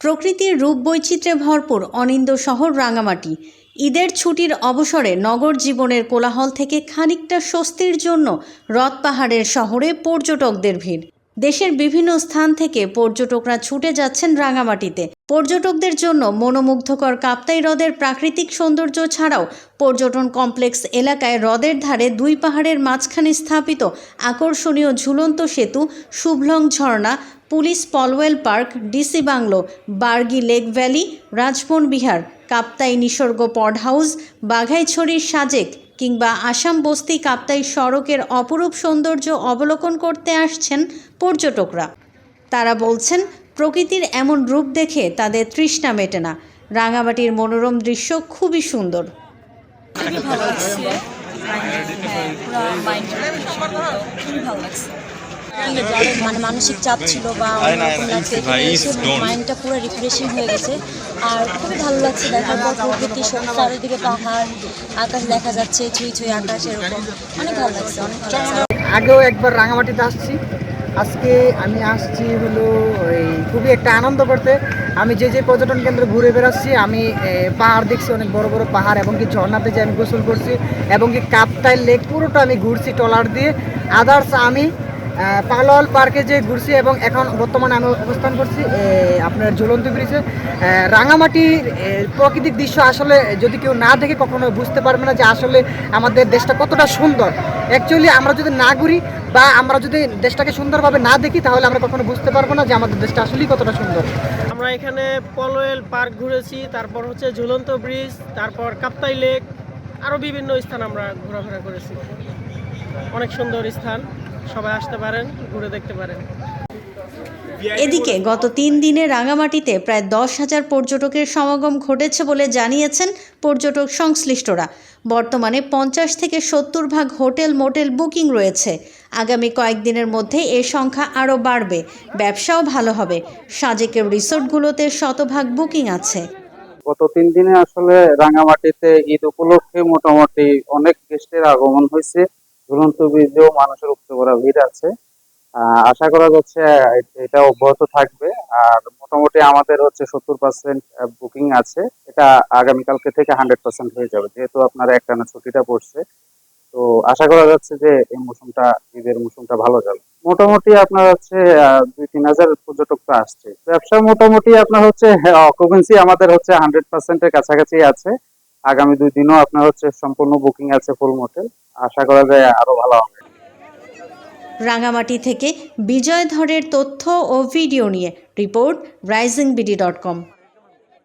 প্রকৃতির রূপ বৈচিত্র্যে ভরপুর অনিন্দ শহর রাঙামাটি। ঈদের ছুটির অবসরে নগর জীবনের কোলাহল থেকে খানিকটা স্বস্তির জন্য রথ পাহাড়ের শহরে পর্যটকদের ভিড়। দেশের বিভিন্ন স্থান থেকে পর্যটকরা ছুটে যাচ্ছেন রাঙামাটিতে। পর্যটকদের জন্য মনোমুগ্ধকর কাপ্তাই হ্রদের প্রাকৃতিক সৌন্দর্য ছাড়াও পর্যটন কমপ্লেক্স এলাকায় হ্রদের ধারে দুই পাহাড়ের মাঝখানে স্থাপিত আকর্ষণীয় ঝুলন্ত সেতু, শুভলং ঝর্ণা police Polwel park, DC bungalow, Bargi lake valley, Rajban Bihar, Kaptai Nisorgo pod house, বাঘাইছড়ির Sajek কিংবা আসাম বস্তি কাপ্তাই সড়কের অপরূপ সৌন্দর্য অবলোকন করতে আসছেন পর্যটকরা। তারা বলছেন, প্রকৃতির এমন রূপ দেখে তাদের তৃষ্ণা মেটে না। রাঙামাটির মনোরম দৃশ্য খুবই সুন্দর। খুবই ভালো লাগছে। মানে মানসিক চাপ ছিল বা অন্যরকম লাগছে মাইন্ডটা পুরো রিফ্রেশিং হয়ে গেছে। আর খুবই ভালো লাগছে দেখার পর প্রকৃতি চারিদিকে পাহাড় আকাশ দেখা যাচ্ছে ছুঁই ছুঁই আকাশ এরকম অনেক ভালো লাগছে অনেক আগেও একবার রাঙামাটিতে আসছি। আজকে আমি আসছি হলো ওই খুবই একটা আনন্দ করতে। আমি যে যে পর্যটন কেন্দ্রে ঘুরে বেড়াচ্ছি আমি পাহাড় দেখছি অনেক বড় বড় পাহাড় এবং কি ঝর্ণাতে যে আমি গোসল করছি এবং কি কাপ্তাই লেক পুরোটা আমি ঘুরছি ট্রলার দিয়ে। আদার্স আমি আহ, পালোয়াল পার্কে যে ঘুরছি এবং এখন বর্তমানে আমি অবস্থান করছি আপনার ঝুলন্ত ব্রিজে। রাঙামাটির প্রাকৃতিক দৃশ্য আসলে যদি কেউ না দেখে কখনো বুঝতে পারবে না যে আসলে আমাদের দেশটা কতটা সুন্দর। অ্যাকচুয়ালি আমরা যদি না ঘুরি বা আমরা যদি দেশটাকে সুন্দরভাবে না দেখি তাহলে আমরা কখনো বুঝতে পারব না যে আমাদের দেশটা আসলেই কতটা সুন্দর। আমরা এখানে পলোয়েল পার্ক ঘুরেছি তারপর হচ্ছে ঝুলন্ত ব্রিজ তারপর কাপ্তাই লেক আরও বিভিন্ন স্থান আমরা ঘোরাফেরা করেছি। অনেক সুন্দর স্থান। সবাই আসতে পারেন ঘুরে দেখতে পারেন। এদিকে গত তিন দিনে রাঙামাটিতে প্রায় দশ হাজার পর্যটকের সমাগম ঘটেছে বলে জানিয়েছেন পর্যটক সংশ্লিষ্টরা। বর্তমানে পঞ্চাশ থেকে সত্তর ভাগ হোটেল মোটেল বুকিং রয়েছে। আগামী কয়েকদিনের মধ্যে এ সংখ্যা আরও বাড়বে। ব্যবসাও ভালো হবে। সাজেকের রিসোর্টগুলোতে শতভাগ বুকিং আছে। গত তিন দিনে আসলে রাঙামাটিতে ঈদ উপলক্ষে মোটামুটি অনেক গেস্টের আগমন হয়েছে। ঝুলন্ত ব্রিজেও মানুষের উপচে পড়া ভিড় আছে। আশা করা যাচ্ছে এটা অব্যাহত থাকবে। আর মোটামুটি আমাদের হচ্ছে সত্তর পার্সেন্ট বুকিং আছে। এটা আগামীকালকে থেকে হান্ড্রেড পার্সেন্ট হয়ে যাবে। যেহেতু আপনার একটানা ছুটিটা পড়ছে। তো আশা করা যাচ্ছে যে এই মৌসুমটা, ঈদের মৌসুমটা ভালো যাবে। মোটামুটি আপনার হচ্ছে দুই তিন হাজার পর্যটক তো আসছে। ব্যবসা মোটামুটি আপনার হচ্ছে অকুপেন্সি আমাদের হচ্ছে হান্ড্রেড পার্সেন্টের কাছাকাছি আছে। আগামী দুই দিনও আপনার হচ্ছে সম্পূর্ণ বুকিং আছে ফুল মোটেল আশা করা যায় আরও ভালো হবে। রাঙামাটি থেকে বিজয় ধরের তথ্য ও ভিডিও নিয়ে report rising BD dot com.